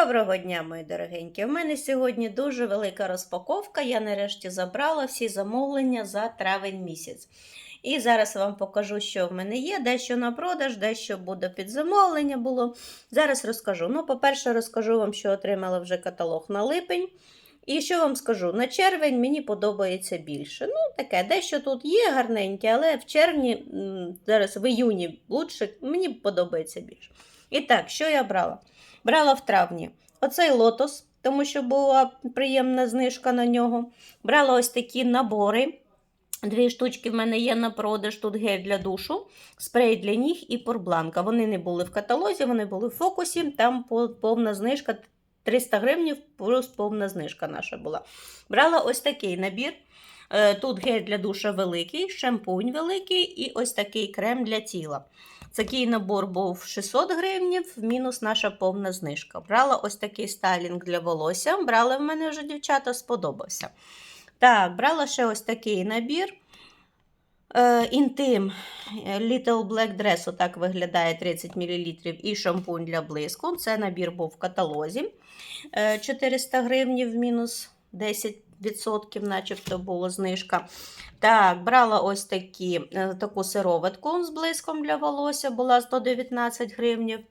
Доброго дня, мої дорогенькі. У мене сьогодні дуже велика розпаковка. Я нарешті забрала всі замовлення за травень місяць. І зараз вам покажу, що в мене є. Дещо на продаж, дещо буде під замовлення було. Зараз розкажу. Ну, по-перше, розкажу вам, що отримала вже каталог на липень. І що вам скажу? На червень мені подобається більше. Ну, таке, дещо тут є гарненьке, але в червні, зараз в іюні лучше, мені подобається більше. І так, що я брала? Брала в травні оцей лотос, тому що була приємна знижка на нього. Брала ось такі набори. Дві штучки в мене є на продаж. Тут гель для душу, спрей для ніг і порбланка. Вони не були в каталозі, вони були в фокусі. Там повна знижка 300 гривень, плюс повна знижка наша була. Брала ось такий набір. Е, Тут гель для душа великий, шампунь великий і ось такий крем для тіла. Такий набор був 600 гривень, мінус наша повна знижка. Брала ось такий стайлінг для волосся. Брали в мене вже дівчата, сподобався. Так, брала ще ось такий набір. Е, Інтим е, Little Black Dress, отак виглядає 30 мл, і шампунь для блиску. Це набір був в каталозі. Е, 400 гривень в мінус 10%, начебто була знижка. Так, брала ось такі, е, таку сироватку з блиском для волосся, була 119 гривень.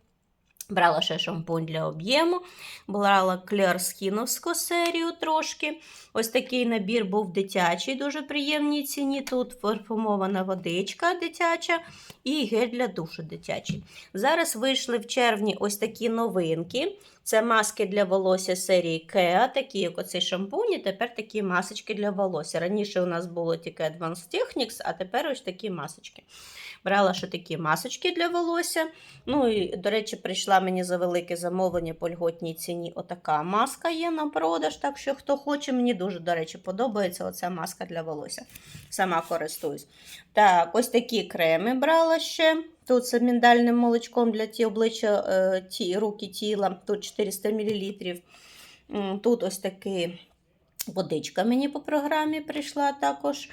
Брала ще шампунь для об'єму, брала Clear Skin'овську серію трошки. Ось такий набір був дитячий, дуже приємній ціні. Тут парфумована водичка дитяча і гель для душу дитячий. Зараз вийшли в червні ось такі новинки. Це маски для волосся серії Kea, такі як оцей шампунь, і тепер такі масочки для волосся. Раніше у нас було тільки Advanced Technics, а тепер ось такі масочки. Брала ще такі масочки для волосся. Ну і, до речі, прийшла мені за велике замовлення по льготній ціні. Отака маска є на продаж. Так що, хто хоче, мені дуже, до речі, подобається оця маска для волосся. Сама користуюсь. Так, ось такі креми брала ще. Тут з міндальним молочком для ті обличчя, е, ті, руки тіла, тут 400 мл. Тут ось такий водичка мені по програмі прийшла також.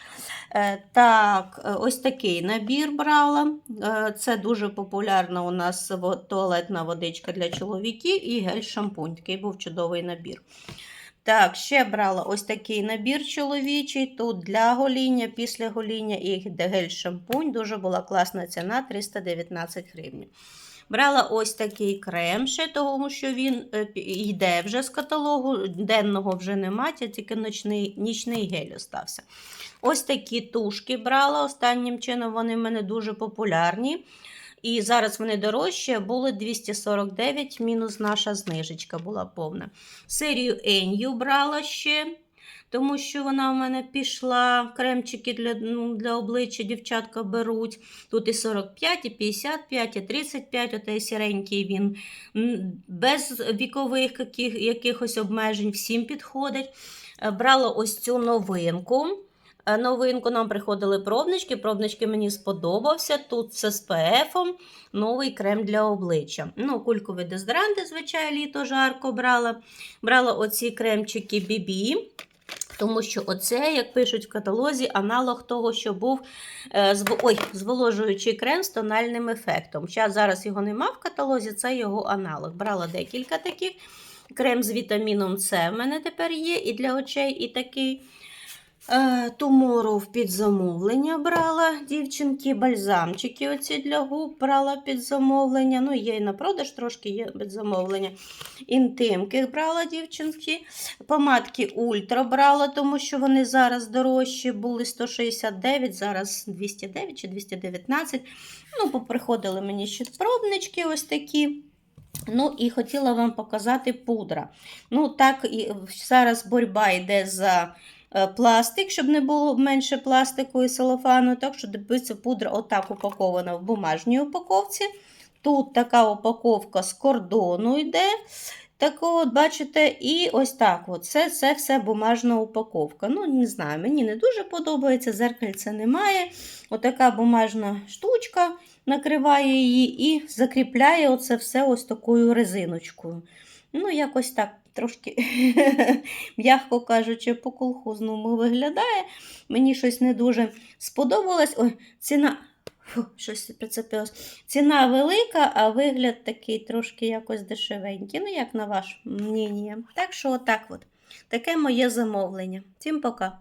Е, Так, е, ось такий набір брала. Е, Це дуже популярна у нас туалетна водичка для чоловіків і гель-шампунь. Такий був чудовий набір. Так, ще брала ось такий набір чоловічий. Тут для гоління, після гоління і гель-шампунь. Дуже була класна ціна 319 гривень. Брала ось такий крем ще, тому що він е, йде вже з каталогу. Денного вже нема, тільки ночний, нічний гель остався. Ось такі тушки брала. Останнім чином вони в мене дуже популярні. І зараз вони дорожчі, були 249, мінус наша знижечка була повна. Серію Енью брала ще, тому що вона в мене пішла. Кремчики для, ну, для обличчя дівчатка беруть. Тут і 45, і 55, і 35, отей сіренький він без вікових яких, якихось обмежень, всім підходить. Е, Брала ось цю новинку. Е, Новинку нам приходили пробнички. Пробнички мені сподобався. Тут з SPF, новий крем для обличчя. Ну, кулькові дезодоранти, звичайно, літо жарко брала. Брала оці кремчики BB. Тому що оце, як пишуть в каталозі, аналог того, що був е, зв... Ой, зволожуючий крем з тональним ефектом. Щас зараз його нема в каталозі, це його аналог. Брала декілька таких. Крем з вітаміном С в мене тепер є і для очей, і такий. Е, Туморов під замовлення брала дівчинки, бальзамчики оці для губ брала під замовлення. Ну, є і на продаж трошки є під замовлення. Інтимки брала дівчинки. Помадки Ультра брала, тому що вони зараз дорожчі, були 169, зараз 209 чи 219. Ну, поприходили мені ще пробнички ось такі. Ну, і хотіла вам показати пудра. Ну, так, і зараз боротьба йде за пластик, щоб не було менше пластику і целофану. Так що дивіться, пудра отак упакована в бумажній упаковці. Тут така упаковка з кордону йде. Так от, бачите, і ось так. от. Це, це все бумажна упаковка. Ну, не знаю, мені не дуже подобається, зеркальця немає. Отака бумажна штучка накриває її і закріпляє оце все ось такою резиночкою. Ну, якось так трошки, м'яко кажучи, по колхозному виглядає. Мені щось не дуже сподобалось. Ой, ціна. Фу, щось прицепилось. Ціна велика, а вигляд такий трошки якось дешевенький. Ну, як на ваш мнення. Так що, отак от. Таке моє замовлення. Всім пока.